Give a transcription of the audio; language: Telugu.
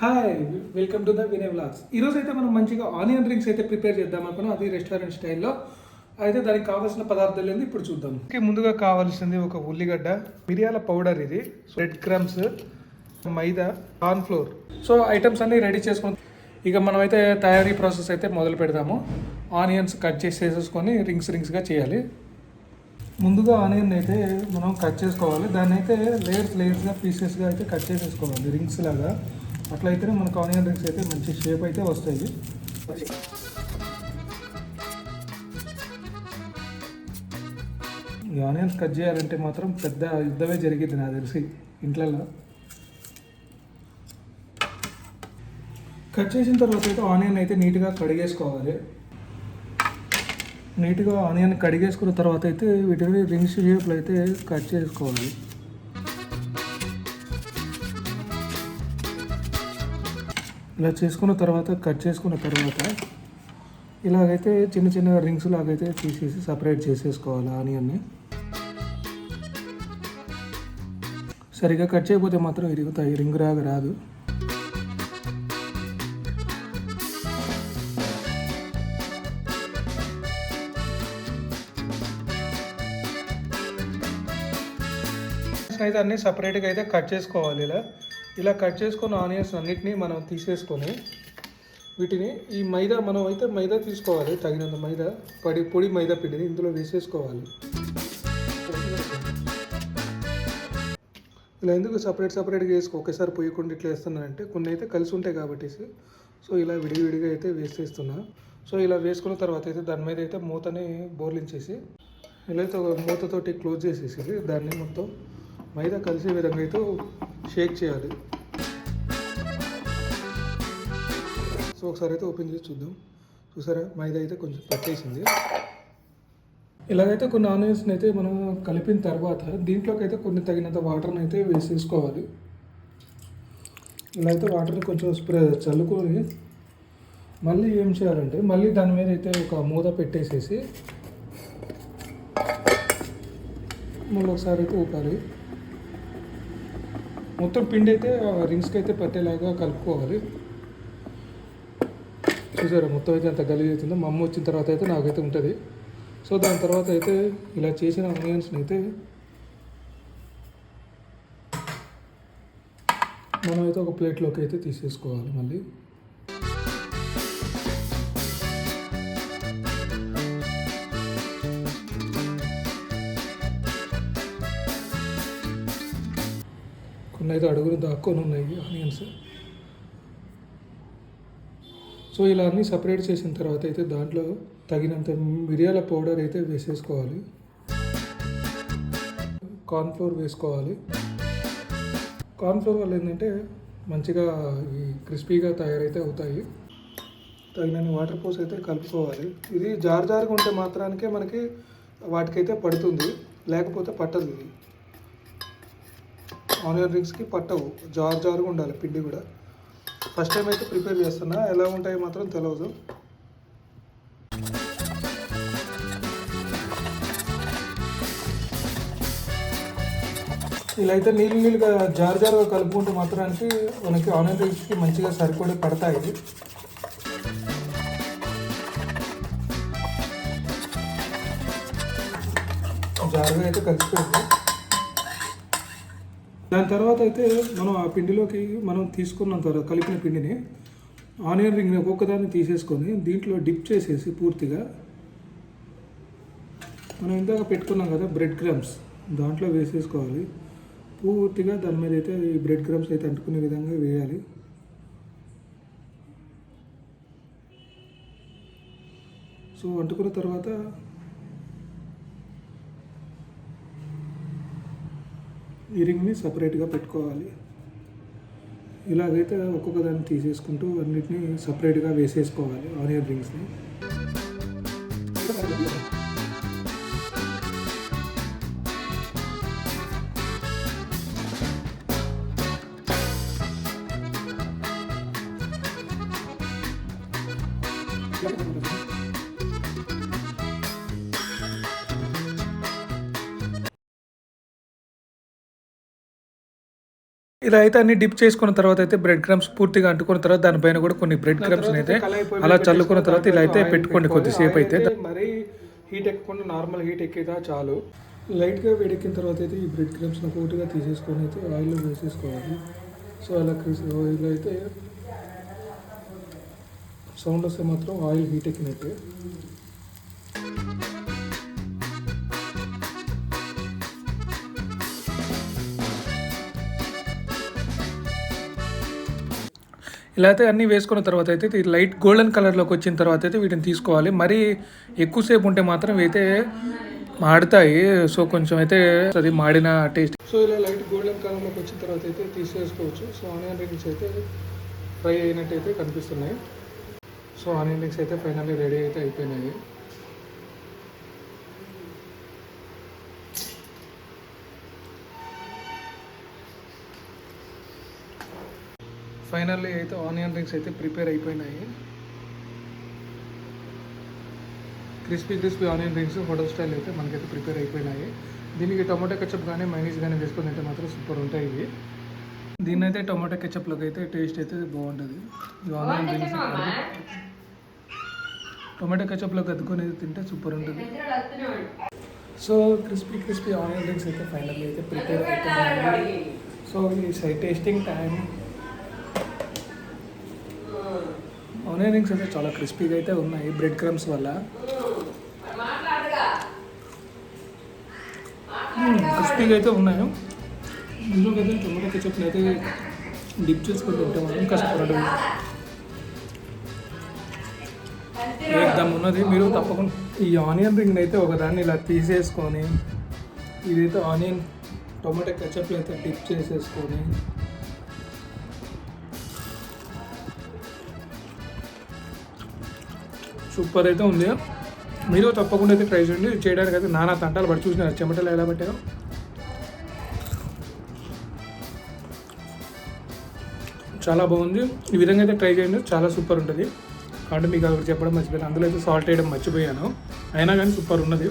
Hi welcome to the Vinay vlogs ఈరోజు అయితే మనం మంచిగా ఆనియన్ రింగ్స్ అయితే ప్రిపేర్ చేద్దాం అనుకున్నాం అది రెస్టారెంట్ స్టైల్లో. అయితే దానికి కావాల్సిన పదార్థాలు ఏంది ఇప్పుడు చూద్దాం. ఓకే ముందుగా కావాల్సింది ఒక ఉల్లిగడ్డ మిరియాల పౌడర్ ఇది. రెడ్ క్రమ్స్ మైదా కార్న్ ఫ్లోర్ సో ఐటమ్స్ అన్ని రెడీ చేసుకొని ఇక మనమైతే తయారీ ప్రాసెస్ అయితే మొదలు పెడదాము. ఆనియన్స్ కట్ చేసేసుకొని రింగ్స్ రింగ్స్గా చేయాలి. ముందుగా ఆనియన్ అయితే మనం కట్ చేసుకోవాలి. దాన్ని అయితే లేయర్స్ లేయర్స్గా పీసెస్గా అయితే కట్ చేసేసుకోవాలి రింగ్స్ లాగా. అట్లయితేనే మనకు ఆనియన్ రింగ్స్ అయితే మంచి షేప్ అయితే వస్తాయి. ఈ ఆనియన్స్ కట్ చేయాలంటే మాత్రం పెద్ద యుద్ధమే జరిగింది నాకు తెలిసి ఇంట్లలో కట్ చేసిన తర్వాత అయితే ఆనియన్ అయితే నీట్గా కడిగేసుకోవాలి. నీట్గా ఆనియన్ కడిగేసుకున్న తర్వాత అయితే వీటిని రింగ్స్ షేప్లో అయితే కట్ చేసుకోవాలి. ఇలా చేసుకున్న తర్వాత కట్ చేసుకున్న తర్వాత ఇలాగైతే చిన్న చిన్న రింగ్స్ లాగైతే తీసేసి సపరేట్ చేసేసుకోవాలి ఆనియన్ని సరిగా కట్ చేయకపోతే మాత్రం ఇరుగుతాయి రింగ్ రాగా రాదు. అయితే అన్నీ సపరేట్గా అయితే కట్ చేసుకోవాలి ఇలా. ఇలా కట్ చేసుకున్న ఆనియన్స్ అన్నిటినీ మనం తీసేసుకొని వీటిని ఈ మైదా మనం అయితే మైదా తీసుకోవాలి తగినంత మైదా పడి పొడి మైదా పిండిని ఇందులో వేసేసుకోవాలి. ఇలా ఎందుకు సపరేట్ సపరేట్గా వేసుకో? ఒకేసారి పోయకుండా ఇట్లా వేస్తున్నానంటే కొన్ని అయితే కలిసి ఉంటాయి కాబట్టి సో ఇలా విడివిడిగా అయితే వేసేస్తున్నా. సో ఇలా వేసుకున్న తర్వాత అయితే దాని మీద అయితే మూతని బోర్లించేసి ఇలా అయితే ఒక మూతతోటి క్లోజ్ చేసేసి దాన్ని మొత్తం మైదా కలిసే విధంగా అయితే షేక్ చేయాలి. సో ఒకసారి అయితే ఓపెన్ చేసి చూద్దాం. చూసారా? మైదా అయితే కొంచెం పట్టేసింది. ఇలాగైతే కొన్ని ఆనియన్స్ని అయితే మనం కలిపిన తర్వాత దీంట్లోకి అయితే కొన్ని తగినంత వాటర్ని అయితే వేసేసుకోవాలి. ఇలా అయితే వాటర్ని కొంచెం స్ప్రే చల్లుకొని మళ్ళీ ఏం చేయాలంటే మళ్ళీ దాని మీద అయితే ఒక మూత పెట్టేసేసి మళ్ళీ ఒకసారి అయితే ఊపాలి. మొత్తం పిండి అయితే రింగ్స్కి అయితే పట్టేలాగా కలుపుకోవాలి. చూసారా మొత్తం అయితే అంత గలీజ్ అవుతుందో మా అమ్మ వచ్చిన తర్వాత అయితే నాకైతే ఉంటుంది. సో దాని తర్వాత అయితే ఇలా చేసిన ఆనియన్స్ని అయితే మనం అయితే ఒక ప్లేట్లోకి అయితే తీసేసుకోవాలి మళ్ళీ. అయితే అడుగులు దాక్కొని ఉన్నాయి ఆనియన్స్. సో ఇలా అన్నీ సపరేట్ చేసిన తర్వాత అయితే దాంట్లో తగినంత మిరియాల పౌడర్ అయితే వేసేసుకోవాలి. కార్న్ఫ్లోర్ వేసుకోవాలి. కార్న్ఫ్లోర్ వల్ల ఏంటంటే మంచిగా ఈ క్రిస్పీగా తయారైతే అవుతాయి. తగినన్ని వాటర్ పోసి అయితే కలుపుకోవాలి. ఇది జార్ జారుగా ఉంటే మాత్రానికే మనకి వాటికైతే పడుతుంది. లేకపోతే పట్టదు ఇది. ఆనియన్ రింగ్స్కి పట్టవు. జార్ జారుగా ఉండాలి పిండి కూడా. ఫస్ట్ టైం అయితే ప్రిపేర్ చేస్తున్నా. ఎలా ఉంటాయో మాత్రం తెలియదు ఇలా అయితే నీళ్ళు నీళ్ళుగా జారు జారుగా కలుపుకుంటే మాత్రానికి మనకి ఆనియన్ రింగ్స్కి మంచిగా సరిపడి పడతాయి జారుగా అయితే కలిసిపోయింది. దాని తర్వాత అయితే మనం ఆ పిండిలోకి మనం తీసుకున్న తర్వాత కలిపిన పిండిని ఆనియన్ రింగ్ని ఒక్కొక్కదాన్ని తీసేసుకొని దీంట్లో డిప్ చేసేసి పూర్తిగా మనం ఇందాక పెట్టుకున్నాం కదా బ్రెడ్ క్రమ్స్ దాంట్లో వేసేసుకోవాలి. పూర్తిగా దాని మీద అయితే ఈ బ్రెడ్ క్రమ్స్ అయితే అంటుకునే విధంగా వేయాలి. సో అంటుకున్న తర్వాత ఇరింగ్ని సపరేట్గా పెట్టుకోవాలి. ఇలాగైతే ఒక్కొక్క దాన్ని తీసేసుకుంటూ అన్నిటిని సపరేట్గా వేసేసుకోవాలి ఆనియర్ రింగ్స్ని. Thank ఇలా అయితే అన్ని డిప్ చేసుకున్న తర్వాత అయితే బ్రెడ్ క్రమ్స్ పూర్తిగా అంటుకున్న తర్వాత దానిపైన కూడా కొన్ని బ్రెడ్ క్రమ్స్ అయితే అలా చల్లుకున్న తర్వాత ఇలా అయితే పెట్టుకోండి కొద్దిసేపు అయితే. మరీ హీట్ ఎక్కకుండా నార్మల్ హీట్ ఎక్కేదా చాలు. లైట్గా వేడెక్కిన తర్వాత అయితే ఈ బ్రెడ్ క్రమ్స్ పూర్తిగా తీసేసుకొని అయితే ఆయిల్లో వేసేసుకోవాలి. సో అలా ఆయిల్ అయితే సౌండ్ వస్తే మాత్రం ఆయిల్ హీట్ ఎక్కినట్టు. ఇలా అయితే అన్నీ వేసుకున్న తర్వాత అయితే ఇది లైట్ గోల్డెన్ కలర్లోకి వచ్చిన తర్వాత అయితే వీటిని తీసుకోవాలి. మరీ ఎక్కువసేపు ఉంటే మాత్రం అయితే మాడతాయి. సో కొంచెం అయితే అది మాడిన టేస్ట్. సో ఇలా లైట్ గోల్డెన్ కలర్లోకి వచ్చిన తర్వాత అయితే తీసేసుకోవచ్చు. సో ఆనియన్ రింగ్స్ అయితే ఫ్రై అయినట్టయితే కనిపిస్తున్నాయి. సో ఆనియన్ రింగ్స్ అయితే ఫైనల్లీ రెడీ అయితే అయిపోయినాయి. ఫైనల్లీ అయితే ఆనియన్ రింగ్స్ అయితే ప్రిపేర్ అయిపోయినాయి. Crispy crispy onion rings hotel style అయితే మనకైతే ప్రిపేర్ అయిపోయినాయి. దీనికి టొమాటో కెచప్ కానీ మైనీస్ కానీ వేసుకొని తింటే మాత్రం సూపర్ ఉంటాయి ఇవి. దీన్ని అయితే టొమాటో కెచప్లోకి అయితే టేస్ట్ అయితే బాగుంటుంది. ఈ ఆనియన్ రింగ్స్ టొమాటో కెచప్లోకి అద్దుకొని తింటే సూపర్ ఉంటుంది. So crispy crispy onion rings అయితే ఫైనల్లీ అయితే ప్రిపేర్ అయిపోయినాయి. సో ఈ టేస్టింగ్ టైం ఆనియన్ రింగ్స్ అయితే చాలా క్రిస్పీగా అయితే ఉన్నాయి బ్రెడ్ క్రమ్స్ వల్ల. క్రిస్పీగా అయితే ఉన్నాయి. ఇందులోకి అయితే టొమాటో కెచప్ని అయితే డిప్ చేసుకొని తింటే మాత్రం ఇంకా ఉన్నది. మీరు తప్పకుండా ఈ ఆనియన్ రింగ్ అయితే ఒకదాన్ని ఇలా తీసేసుకొని ఇదైతే ఆనియన్ టొమాటో కెచప్లో అయితే డిప్ చేసేసుకొని సూపర్ అయితే ఉంది. మీరు తప్పకుండా అయితే ట్రై చేయండి. చేయడానికి అయితే నానా తంటాలు పడి చూసినారు. చెమటలు ఎలా పెట్టారో చాలా బాగుంది. ఈ విధంగా అయితే ట్రై చేయండి. చాలా సూపర్ ఉంటుంది. కాబట్టి మీకు అక్కడ చెప్పడం మర్చిపోయాను. అందులో అయితే సాల్ట్ వేయడం మర్చిపోయాను. అయినా కానీ సూపర్ ఉన్నది.